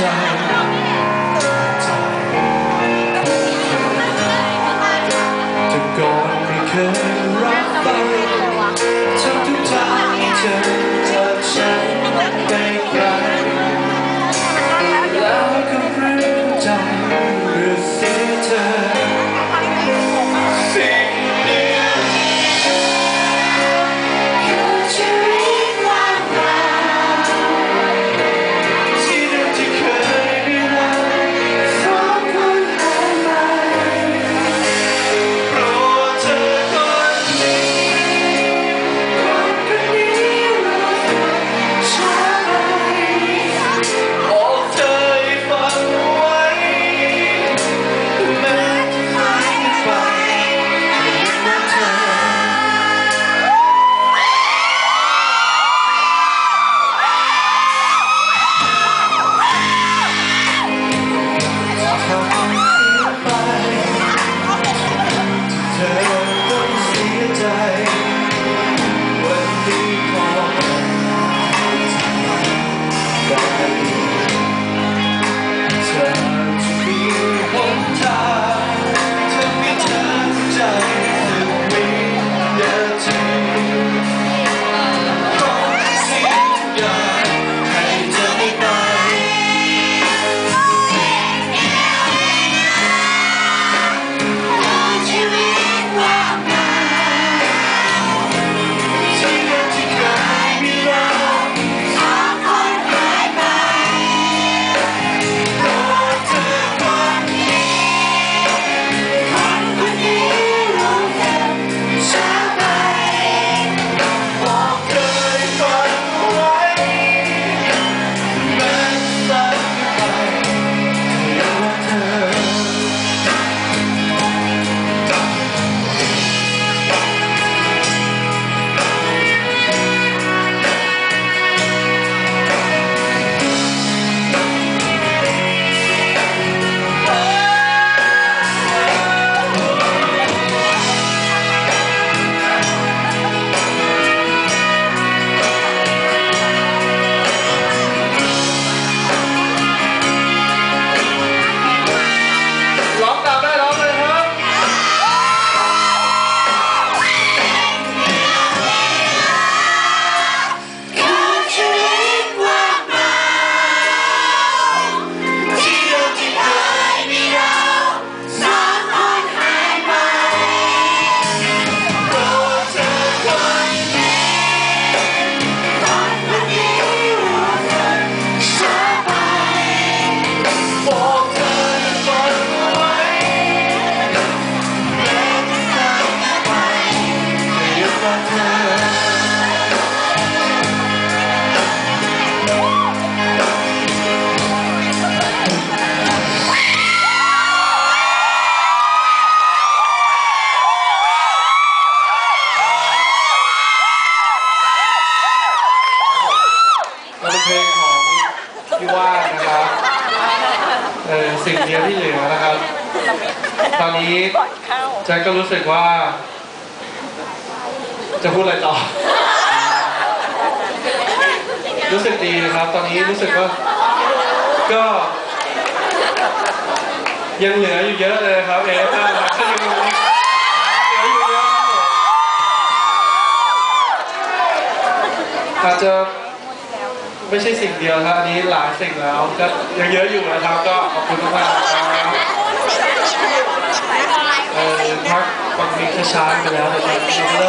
time, time to go and make a rough เป็นเพลงของพี่ว่านะครับเออสิ่งเดียวที่เหลือนะครับ ตอนนี้แจ็คก็รู้สึกว่า จะพูดอะไรต่อ รู้สึกดีนะครับ ตอนนี้รู้สึกว่า ก็ ยังเหลืออยู่เยอะเลยครับเอฟก็ยังเหลืออยู่เยอะอาจจะไม่ใช่สิ่งเดียวครับอันนี้หลายสิ่งแล้วก็ยังเยอะอยู่นะครับ ก็ขอบคุณมากๆนะครับเออพักฟังเพลงช้าๆไปแล้วนะครับ